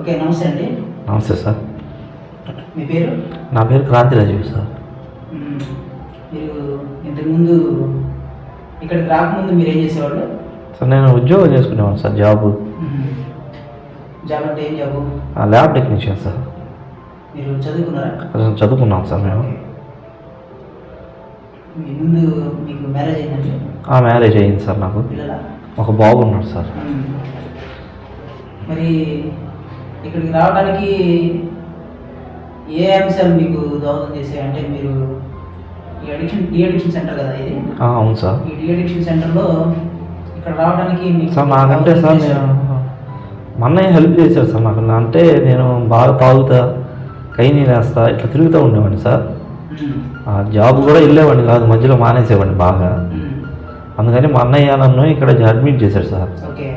Okay నమస్తే అండి. నమస్తే సార్. మీ పేరు? నా పేరు క్రాంతి రాజీవ్ సార్. మీరు ఇంతకుముందు ఇక్కడికి రాకముందు మీరు ఏం చేసేవాళ్ళు? సార్ నేను ఉద్యోగం చేసుకునేవాను సార్ జాబ్. జాబ్ అంటే ఏం జాబు? Lab technician sir. మీరు చదువుకున్నారా? చదువుకున్నాం సార్ మేము. మీ ముందు మీకు మ్యారేజ్ అయిందండి? ఆ మ్యారేజ్ అయ్యింది సార్ నాకు. ఒక బాబు ఉన్నాడు సార్. మరి ఇక్కడికి రావడానికి ఏ అంశాలు మీకు దోహదం చేసాయి అంటే మీరు ఈ అడిక్షన్ డి అడిక్షన్ సెంటర్ కదా ఇది? అవును సార్. ఈ డి అడిక్షన్ సెంటర్లో ఇక్కడ రావడానికి సార్ నాకంటే సార్ చేశారు? నేను మా అన్నయ్య హెల్ప్ చేశారు సార్ నాకు అంటే నేను బాగా తాగుతా కై నీరేస్తా ఇట్లా తిరుగుతూ ఉండేవాడిని సార్. ఆ జాబ్ కూడా వెళ్ళేవాడిని కాదు మధ్యలో మానేసేవాడిని బాగా. అందుకని మా అన్నయ్య నన్ను ఇక్కడ అడ్మిట్ చేశాడు సార్. ఓకే.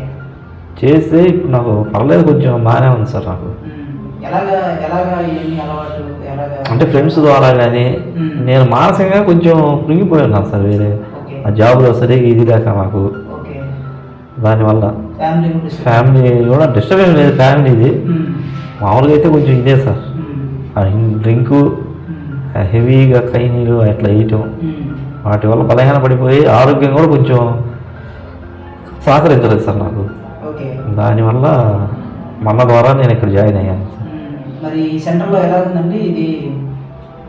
చేస్తే ఇప్పుడు నాకు పర్లేదు కొంచెం బాగానే ఉంది సార్ నాకు. అంటే ఫ్రెండ్స్ ద్వారా కానీ. నేను మానసికంగా కొంచెం కృంగిపోయి ఉన్నాను సార్ వేరే. ఆ జాబ్లో సరిగా ఇది లేక నాకు. దానివల్ల ఫ్యామిలీ కూడా డిస్టర్బ్ ఏం లేదు ఫ్యామిలీ ఇది. మ్మ్. మామూలుగా అయితే కొంచెం ఇదే సార్. డ్రింకు. హెవీగా కై నీళ్ళు అట్లా వేయటం. వాటి వల్ల బలహీన పడిపోయి ఆరోగ్యం కూడా కొంచెం సహకరించలేదు సార్ నాకు. దానివల్ల మన ద్వారా నేను ఇక్కడ జాయిన్ అయ్యాను. మరి ఈ సెంటర్లో ఎలా ఉందండి? ఇది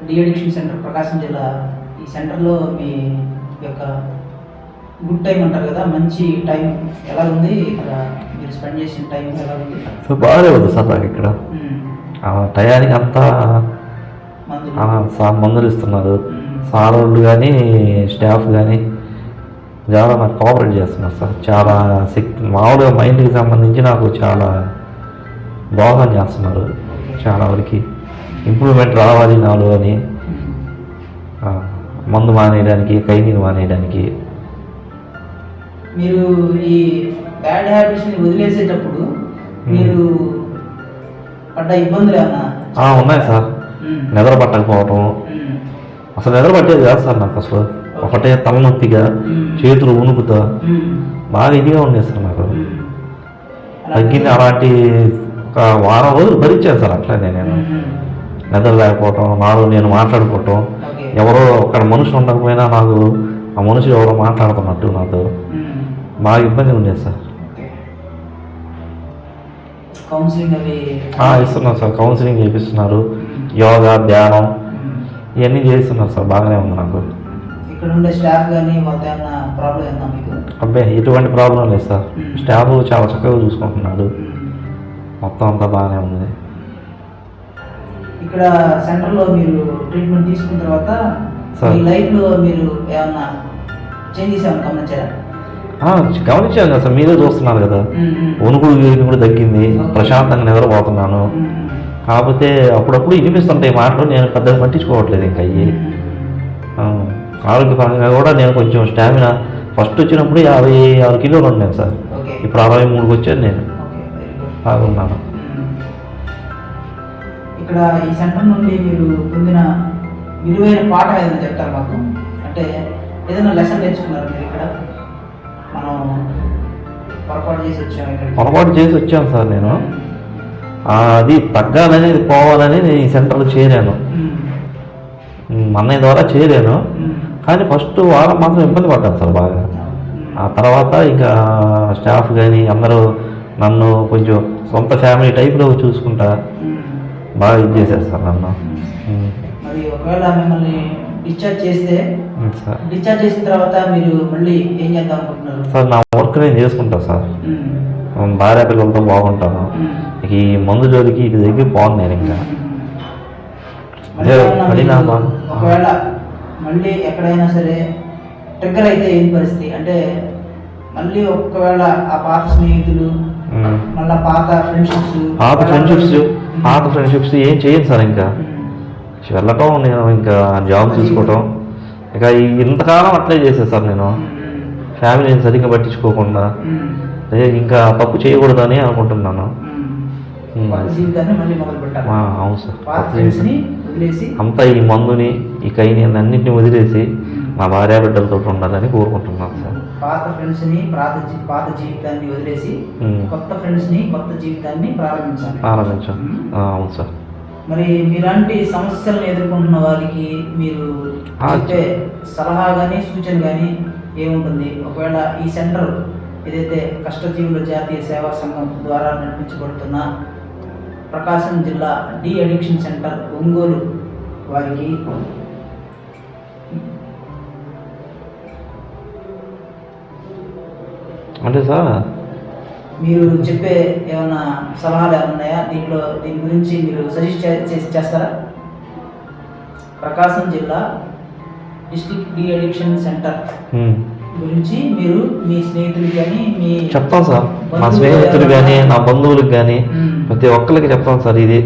డి అడిక్షన్ సెంటర్ ప్రకాశం జిల్లా. ఈ సెంటర్లో మీ యొక్క గుడ్ టైం అంటారు కదా మంచి టైం ఎలా ఉంది? ఇక్కడ మీరు స్పెండ్ చేసిన టైం ఎలా ఉంది? సో బాగానే ఉంది సార్ నాకు ఇక్కడ. టయానికి అంతా మందులు. ఇస్తున్నారు. సార్ వాళ్ళు కానీ స్టాఫ్ కానీ చాలా నాకు కోఆపరేట్ చేస్తున్నారు సార్. చాలా శక్తి మామూలుగా మైండ్కి సంబంధించి నాకు చాలా దోహదం చేస్తున్నారు. చాలా వరకు ఇంప్రూవ్మెంట్ రావాలి నాలో అని మందు మానేయడానికి కైనీరు మానేయడానికి. మీరు ఈ బ్యాడ్ హ్యాబిట్స్ని వదిలేసేటప్పుడు మీరు పడ్డ ఇబ్బందులు ఏమన్నా ఉన్నాయి సార్. నిద్ర పట్టకపోవటం. అసలు నిద్ర పట్టేది కాదు సార్ నాకు అసలు. ఒకటే తలనొప్పిగా. చేతులు ఉణుకుతా. బాగా ఇదిగా ఉండేది సార్ నాకు. తగ్గింది అలాంటి ఒక వారం రోజులు భరించాను సార్ అట్లనే నేను. నిద్ర లేకపోవటం నాలో నేను మాట్లాడుకోవటం ఎవరో అక్కడ మనుషులు ఉండకపోయినా నాకు ఆ మనుషులు ఎవరో మాట్లాడుతున్నట్టు నాతో. బాగా ఇబ్బంది ఉండేది సార్ ఇస్తున్నారు సార్ కౌన్సిలింగ్ చేపిస్తున్నారు. యోగా ధ్యానం. ఇవన్నీ చేస్తున్నారు సార్ బాగానే ఉంది నాకు ఇక్కడ ఉండే స్టాఫ్ కానీ వాళ్ళతో ప్రాబ్లం ఉందా మీకు అబ్బాయి ఎటువంటి ప్రాబ్లం లేదు సార్. స్టాఫ్ చాలా చక్కగా చూసుకుంటున్నాడు మ్మ్. మొత్తం అంతా బాగానే ఉంది ఇక్కడ సెంటర్లో మీరు ట్రీట్మెంట్ తీసుకున్న తర్వాత. మీ లైఫ్లో మీరు ఏమన్నా చేంజెస్ ఏమైనా గమనించారా గమనించాను కదా సార్ మీరే చూస్తున్నారు కదా. మ్మ్. వణుకుడు కూడా తగ్గింది. ప్రశాంతంగా నిద్రపోతున్నాను. కాకపోతే అప్పుడప్పుడు వినిపిస్తుంటాయి మాటలు నేను పెద్దగా పట్టించుకోవట్లేదు ఇంకా అయ్యి మ్మ్. ఆ, ఆరోగ్యపరంగా కూడా నేను కొంచెం స్టామినా ఫస్ట్ వచ్చినప్పుడు యాభై ఆరు కిలోలు ఉన్నాను సార్. ఇప్పుడు అరవై మూడుకి వచ్చాను నేను. బాగున్నాను. ఇక్కడ ఈ సెంటర్ నుండి మీరు పొందిన విలువైన పాఠం ఏదైనా చెప్తారు మాకు? అంటే ఏదైనా లెసన్ నేర్చుకున్నారు మీరు ఇక్కడ? మనం పొరపాటు చేసి ఇక్కడ. పొరపాటు చేసి వచ్చాను సార్ నేను. అది తగ్గాలని పోవాలని నేను ఈ సెంటర్లో చేరాను. అన్నయ్య ద్వారా చేరాను. కానీ ఫస్ట్ వారం మాత్రం ఇబ్బంది పడ్డాను సార్ బాగా. ఆ తర్వాత ఇంకా స్టాఫ్ కానీ అందరూ నన్ను కొంచెం సొంత ఫ్యామిలీ టైప్లో చూసుకుంటా బాగా ఇది చేశారు సార్ నన్ను. ఉమ్, మరి ఒకవేళ మిమ్మల్ని డిశ్చార్జ్ చేస్తే సార్. డిశ్చార్జ్ చేసిన తర్వాత మీరు మళ్ళీ ఏం చేద్దాం అనుకుంటున్నారు? సార్ నా వర్క్ నేను చేసుకుంటా సార్. భార్య పిల్లలతో బాగుంటాను. ఈ మందు జోలికి ఇటు దగ్గర పోను నేను ఇంకా. ఒకవేళ మళ్ళీ ఎక్కడైనా సరే ట్రిగ్గర్ అయితే ఏం పరిస్థితి? అంటే మళ్ళీ ఒకవేళ ఆ పాత స్నేహితులు. మళ్ళా పాత ఫ్రెండ్షిప్స్ పాత ఫ్రెండ్షిప్స్ పాత ఫ్రెండ్షిప్స్ ఏం చేయను సార్ ఇంకా. వెళ్ళటం నేను ఇంకా జాబ్ చూసుకోవటం. ఇక ఇంతకాలం అట్లే చేసేది సార్ నేను. ఫ్యామిలీని సరిగ్గా పట్టించుకోకుండా. అదే ఇంకా తప్పు చేయకూడదని అనుకుంటున్నాను. అవును సార్. అంతా ఈ మందుని ఈ కైని అన్నింటిని వదిలేసి. నా భార్య బిడ్డలతో ఉండాలని కోరుకుంటున్నాను సార్ పాత ఫ్రెండ్స్ని పాత పాత జీవితాన్ని వదిలేసి. కొత్త ఫ్రెండ్స్ని కొత్త జీవితాన్ని ప్రారంభించాలి. ఆ, అవును సార్ మరి మీలాంటి సమస్యలను ఎదుర్కొంటున్న వారికి మీరు చెప్పే సలహా కానీ సూచన కానీ ఏముంటుంది ఒకవేళ ఈ సెంటర్ ఏదైతే కష్టజీవుల జాతీయ సేవా సంఘం ద్వారా నడిపించబడుతున్న ప్రకాశం జిల్లా డి అడిక్షన్ సెంటర్ ఒంగోలు వారికి అంటే సార్? మీరు చెప్పే ఏమైనా సలహాలు ఏమైనా ఉన్నాయా? దీంట్లో దీని గురించి మీరు సజెస్ట్ చేసి చేస్తారా? ప్రకాశం జిల్లా డిస్ట్రిక్ట్ డి అడిక్షన్ సెంటర్. గురించి మీరు మీ స్నేహితులు కానీ మీ చెప్తాం సార్. నా స్నేహితులు కానీ నా బంధువులకు కానీ. ప్రతి ఒక్కరికి చెప్తాం సార్ ఇది.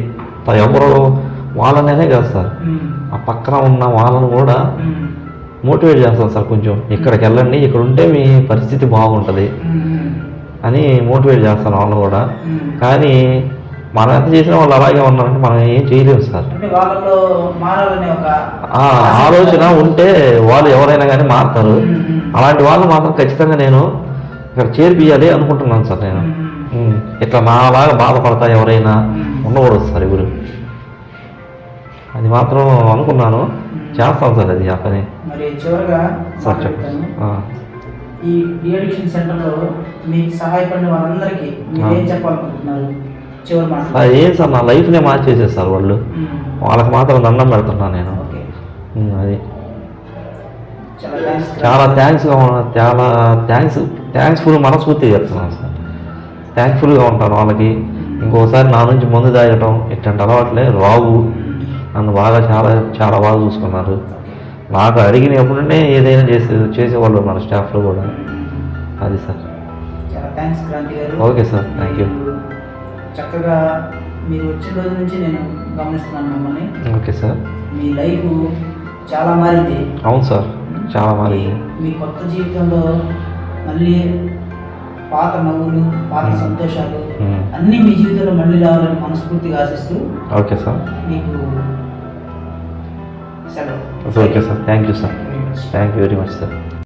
ఎవరు వాళ్ళనేనే కాదు సార్. ఆ పక్కన ఉన్న వాళ్ళను కూడా. మోటివేట్ చేస్తాం సార్ కొంచెం. ఇక్కడికి వెళ్ళండి ఇక్కడ ఉంటే మీ పరిస్థితి బాగుంటుంది. అని మోటివేట్ చేస్తాను వాళ్ళని కూడా. కానీ మనం ఎంత చేసినా వాళ్ళు అలాగే ఉన్నారంటే మనం ఏం చేయలేము సార్. ఆలోచన ఉంటే వాళ్ళు ఎవరైనా కానీ మారుతారు. అలాంటి వాళ్ళు మాత్రం ఖచ్చితంగా నేను ఇక్కడ చేర్పియాలి అనుకుంటున్నాను సార్ నేను. ఇట్లా నాలాగా బాధపడతా ఎవరైనా ఉండకూడదు సార్ ఇప్పుడు అది మాత్రం అనుకున్నాను. చేస్తాను సార్ అది ఆ పని. మరి చివరిగా సార్ చెప్పండి. మాట్లాడతాను. ఆ, ఈ డి అడిక్షన్ సెంటర్లో మీకు సహాయపడిన వాళ్ళందరికీ మీరు ఏం ఆ. చెప్పాలనుకుంటున్నారు? చివరి మాట. సార్ ఏం సార్ నా లైఫ్నే మార్చేసేది సార్ వాళ్ళు. వాళ్ళకి మాత్రం దండం పెడుతున్నా నేను. అది. చాలా థ్యాంక్స్ చాలా థ్యాంక్స్గా చాలా థ్యాంక్స్ థ్యాంక్స్ఫుల్ మనస్ఫూర్తిగా చెప్తున్నాను సార్. థ్యాంక్ఫుల్గా ఉంటాను వాళ్ళకి. ఇంకోసారి నా నుంచి మందు తాగటం ఇట్లాంటి అలవాట్లే రావు. నన్ను బాగా చాలా చాలా బాగా చూసుకున్నారు. నాకు అడిగినప్పుడునే ఏదైనా చేసే చేసేవాళ్ళు ఉన్నారు స్టాఫ్లో కూడా. అది sir. Okay sir thank you. చక్కగా మీరు వచ్చిన రోజు నుంచి నేను గమనిస్తున్నాను మిమ్మల్ని. Okay sir. మీ లైఫ్ చాలా మారింది. అవును సార్ చాలా మారింది. మీ- కొత్త జీవితంలో మళ్ళీ పాత నవ్వులు పాత. సంతోషాలు. అన్నీ మీ జీవితంలో మళ్ళీ రావాలని మనస్ఫూర్తిగా ఆశిస్తూ ఓకే సార్. మీకు సెలవు okay sir thank you sir very much thank you very much sir